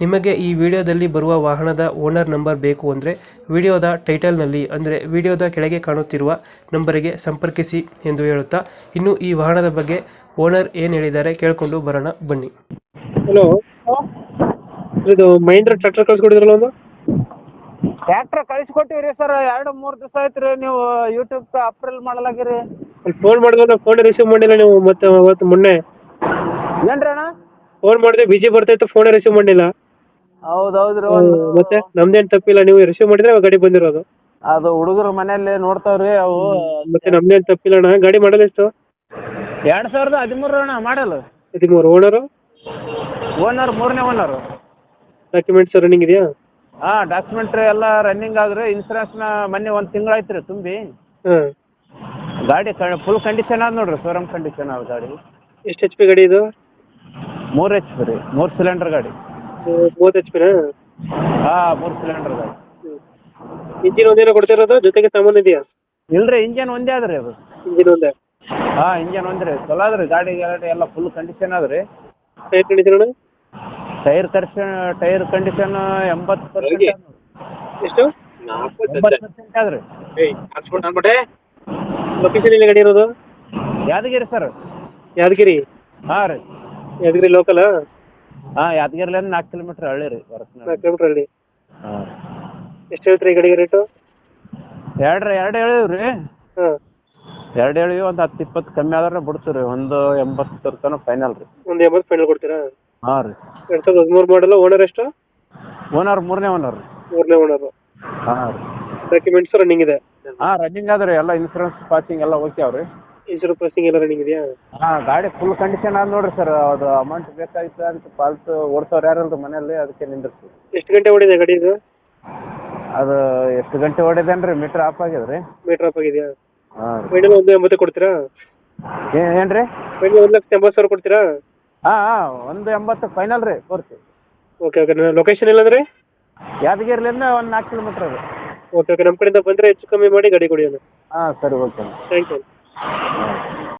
ನಿಮಗೆ ಈ ವಿಡಿಯೋದಲ್ಲಿ ಬರುವ ವಾಹನದ ಓನರ್ ನಂಬರ್ ಬೇಕು ಅಂದರೆ ವಿಡಿಯೋದ ಟೈಟಲ್ನಲ್ಲಿ ಅಂದರೆ ವಿಡಿಯೋದ ಕೆಳಗೆ ಕಾಣುತ್ತಿರುವ ನಂಬರಿಗೆ ಸಂಪರ್ಕಿಸಿ ಎಂದು ಹೇಳುತ್ತಾ ಇನ್ನು ಈ ವಾಹನದ ಬಗ್ಗೆ ಓನರ್ ಏನು ಹೇಳಿದ್ದಾರೆ ಕೇಳಿಕೊಂಡು ಬರೋಣ ಬನ್ನಿ. ಹಲೋ ಇದು ಮಹೇಂದ್ರ ಟ್ರ್ಯಾಕ್ಟರ್ ಕಳಿಸ್ಕೊಟ್ಟಿದ್ರಲ್ಲ ಒಂದು? ಟ್ರ್ಯಾಕ್ಟರ್ ಕಳಿಸ್ಕೊಟ್ಟಿವ್ರಿ ಸರ್ ಎರಡು ಮೂರು ದಿವಸ ಆಯ್ತು ರೀ ನೀವು ಯೂಟ್ಯೂಬ್ ಅಪ್ರೂವಲ್ ಮಾಡಲಾಗಿರಿ. ಅಲ್ಲಿ ಫೋನ್ ಮಾಡಿದ್ರೆ ಫೋನ್ ರಿಸೀವ್ ಮಾಡಿಲ್ಲ ನೀವು ಮತ್ತೆ ಅವತ್ತು ಮೊನ್ನೆ? ಏನ್ರಿ ಅಣ್ಣ? ಫೋನ್ ಮಾಡಿದ್ರೆ ಬಿಜಿ ಬರ್ತಾಯಿತ್ತು ಫೋನ್ ರಿಸೀವ್ ಮಾಡಿಲ್ಲ ಹೌದು ಹೌದು ಮತ್ತೆ ನಮ್ದೇನ್ ತಪ್ಪಿಲ್ಲ ನೀವು ರಿಸೀವ್ ಮಾಡಿದ್ರೆ ಗಾಡಿ ಬಂದಿರೋದು. ಅದು ಹುಡುಗರು ಮನೆಯಲ್ಲಿ ನೋಡ್ತಾವ್ರಿ ಅವು. ಮತ್ತೆ ನಮ್ದೇನ್ ತಪ್ಪಿಲ್ಲ ಅಣ್ಣ ಗಾಡಿ ಮಾಡಲ್ಲ ಎಷ್ಟು? ಎರಡ್ ಸಾವಿರದ ಹದಿಮೂರು ಅಣ್ಣ ಮಾಡಲ್ಲ ಹದಿಮೂರು ಓನರ್ ಓನರ್ ಮೂರನೇ ಓನರ್ ಡಾಕ್ಯುಮೆಂಟ್ಸ್ ರನ್ನಿಂಗ್ ಇದೆಯಾ? ಹಾ ಡಾಕ್ಯುಮೆಂಟ್ ಎಲ್ಲ ರನ್ನಿಂಗ್ ಆದ್ರೆ ಇನ್ಸೂರೆನ್ಸ್ನ ಮೊನ್ನೆ ಒಂದ್ ತಿಂಗಳು ಆಯ್ತು ರೀ ತುಂಬಿ. ಹಾಂ. ಗಾಡಿ ಫುಲ್ ಕಂಡೀಷನ್ ಆದ್ ನೋಡ್ರಿ ಶೋರೂಮ್ ಕಂಡೀಷನ್ ಆದ ಗಾಡಿ. ಎಷ್ಟು ಎಚ್ ಪಿ ಗಾಡಿ ಇದು? ಮೂರು ಎಚ್ ಪಿ ರೀ ಮೂರ್ ಸಿಲಿಂಡರ್ ಗಾಡಿ. ಮೂವತ್ತು ಎಚ್ ಪಿನಾ ಹಾಂ ಮೂರು ಸಿಲಿಂಡರ್ ಗಾಡಿ. ಇಂಜಿನ್ ಒಂದೇನೋ ಕೊಡ್ತಿರೋದು ಜೊತೆಗೆ ಸಾಮಾನು ಇದೆಯಾ? ಇಲ್ರಿ ಇಂಜನ್ ಒಂದೇ ಅದ ರೀ ಅದು. ಇಂಜಿನ್ ಒಂದೇ? ಹಾಂ ಇಂಜನ್ ಒಂದ್ರಿ ಚಲೋ ಅದ ರೀ ಗಾಡಿ ಗಾಡಿ ಎಲ್ಲ ಫುಲ್ ಕಂಡೀಷನ್ ಅದ ರೀ ಟೈರ್ ಕಂಡೀಷನ್ ಅಣ್ಣ? ಟೈರ್ ಕರ್ಷನ್ ಟೈರ್ ಕಂಡೀಷನ್ ಎಂಬತ್ತು ಪರ್ಸೆಂಟ್ ಎಷ್ಟು? ಎಂಬತ್ತು ಪರ್ಸೆಂಟ್ ಅದ ರೀ ಲೊಕೇಶನ್ ಎಲ್ಲಿ ಗಾಡಿ ಇರೋದು? ಯಾದಗಿರಿ ಸರ್ ಯಾದಗಿರಿ? ಹಾಂ ರೀ. ಯಾದಗಿರಿ ಲೋಕಲ್ ಹಾ ಯಾದಗಿರಿಲಿಂದ ನಾಲ್ಕು ಕಿಲೋಮೀಟರ್ ಹಳ್ಳಿ ರೀ ನಾಲ್ಕು ಕಿಲೋಮೀಟರ್ ಅಲ್ಲಿ ಹಾಂ. ಎಷ್ಟು ಹೇಳ್ತೀರಿ ಈ ರೇಟ್ ರೇಟು ಎರಡು ರೀ ಎರಡು ಹೇಳಿವಿ ರೀ. ಹಾಂ. ಎರಡು ಹೇಳಿವಿ ಒಂದು ಹತ್ತು ಇಪ್ಪತ್ತು ಕಮ್ಮಿ ಆದ್ರೆ ಬಿಡ್ತೀವಿ ರೀ ಒಂದು ಎಂಬತ್ತರ ತನಕ ಫೈನಲ್ ರೀ. ಒಂದು ಎಂಬತ್ತು ಫೈನಲ್ ಕೊಡ್ತೀರಾ? ಹಾಂ ರೀ. ಎರಡು ಸಾವಿರದ ಹದಿಮೂರು ಮಾಡಲ್ಲ ಓನರ್ ಎಷ್ಟು? ಓನರ್ ಮೂರನೇ ಓನರ್ ರೀ ಮೂರನೇ ಓನರು ಹಾಂ ರೀ. ಡಾಕ್ಯುಮೆಂಟ್ಸ್ ರನ್ನಿಂಗ್ ಇದೆ. ಹಾಂ ರನ್ನಿಂಗ್ ಆದ್ರೆ ಎಲ್ಲ ಇನ್ಸೂರೆನ್ಸ್ ಪಾಸಿಂಗ್ ಎಲ್ಲ ಓಕೆ ಅವ್ರಿ ಇನ್ಶೂರೆನ್ಸ್ ಪಾಸಿಂಗ್ ಎಲ್ಲ ರನ್ನಿಂಗ್ ಇದೆಯಾ? ಹಾಂ ಗಾಡಿ ಫುಲ್ ಕಂಡೀಷನ್ ಆದ ನೋಡ್ರಿ ಸರ್ ಅದು ಅಮೌಂಟ್ ಬೇಕಾಗಿತ್ತು ಅಂತ ಪಾಲ್ಸ್ ಓಡ್ಸೋರು ಯಾರಲ್ರಿ ಮನೆಯಲ್ಲಿ? ಅದಕ್ಕೆ ನಿಂದಿರ್ತೀವಿ ಎಷ್ಟು ಗಂಟೆ ಓಡಿದೆ ಗಾಡಿ ಇದು? ಅದು ಎಷ್ಟು ಗಂಟೆ ಹೊಡಿದೇನು ಮೀಟರ್ ಆಫ್ ಆಗ್ಯದ ರೀ ಮೀಟರ್ ಆಫ್ ಆಗಿದೆಯಾ? ಹಾಂ ಫೈನಲ್ ಒಂದು ಎಂಬತ್ತು ಕೊಡ್ತೀರಾ? ಏನ್ರಿ? ಫೈನಲ್ ಒಂದು ಲಕ್ಷ ಎಂಬತ್ತು ಸಾವಿರ ಕೊಡ್ತೀರಾ? ಹಾ ಹಾ ಒಂದು ಎಂಬತ್ತು ಫೈನಲ್ ರೀ ಪೂರ್ತಿ. ಓಕೆ ಓಕೆ ಲೊಕೇಶನ್ ಎಲ್ಲಂದ್ರೆ? ಯಾದಗಿರಿಲಿಂದ ಒಂದು ನಾಲ್ಕು ಕಿಲೋಮೀಟ್ರ್ ಅದು ಓಕೆ ಓಕೆ ನಮ್ಮ ಕಡೆಯಿಂದ ಬಂದರೆ ಹೆಚ್ಚು ಕಮ್ಮಿ ಮಾಡಿ ಗಾಡಿ ಕೊಡಿ ಅಣ್ಣ. ಹಾಂ ಸರಿ ಓಕೆ ಥ್ಯಾಂಕ್ ಯು ಹಾಂ